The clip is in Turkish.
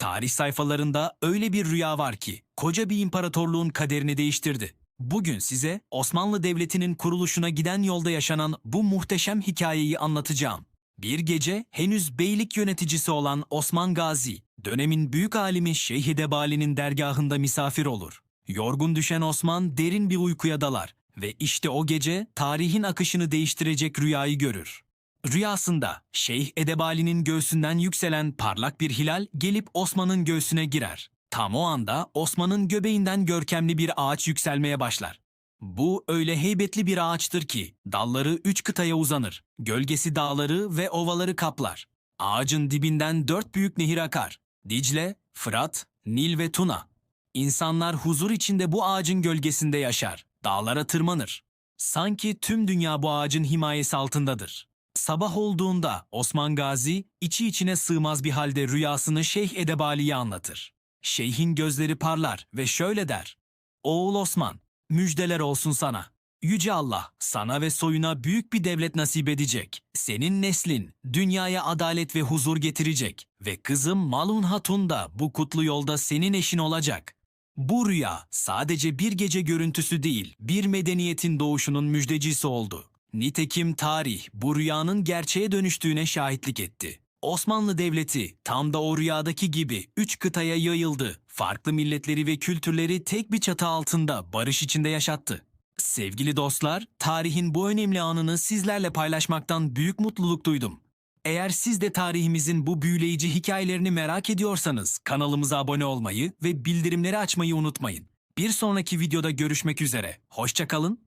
Tarih sayfalarında öyle bir rüya var ki koca bir imparatorluğun kaderini değiştirdi. Bugün size Osmanlı Devleti'nin kuruluşuna giden yolda yaşanan bu muhteşem hikayeyi anlatacağım. Bir gece henüz beylik yöneticisi olan Osman Gazi, dönemin büyük alimi Şeyh Edebali'nin dergahında misafir olur. Yorgun düşen Osman derin bir uykuya dalar ve işte o gece tarihin akışını değiştirecek rüyayı görür. Rüyasında Şeyh Edebali'nin göğsünden yükselen parlak bir hilal gelip Osman'ın göğsüne girer. Tam o anda Osman'ın göbeğinden görkemli bir ağaç yükselmeye başlar. Bu öyle heybetli bir ağaçtır ki dalları üç kıtaya uzanır. Gölgesi dağları ve ovaları kaplar. Ağacın dibinden dört büyük nehir akar. Dicle, Fırat, Nil ve Tuna. İnsanlar huzur içinde bu ağacın gölgesinde yaşar. Dağlara tırmanır. Sanki tüm dünya bu ağacın himayesi altındadır. Sabah olduğunda Osman Gazi içi içine sığmaz bir halde rüyasını Şeyh Edebali'ye anlatır. Şeyhin gözleri parlar ve şöyle der. Oğul Osman, müjdeler olsun sana. Yüce Allah sana ve soyuna büyük bir devlet nasip edecek. Senin neslin dünyaya adalet ve huzur getirecek ve kızım Malun Hatun da bu kutlu yolda senin eşin olacak. Bu rüya sadece bir gece görüntüsü değil, bir medeniyetin doğuşunun müjdecisi oldu. Nitekim tarih bu rüyanın gerçeğe dönüştüğüne şahitlik etti. Osmanlı Devleti tam da o rüyadaki gibi üç kıtaya yayıldı. Farklı milletleri ve kültürleri tek bir çatı altında barış içinde yaşattı. Sevgili dostlar, tarihin bu önemli anını sizlerle paylaşmaktan büyük mutluluk duydum. Eğer siz de tarihimizin bu büyüleyici hikayelerini merak ediyorsanız kanalımıza abone olmayı ve bildirimleri açmayı unutmayın. Bir sonraki videoda görüşmek üzere. Hoşçakalın,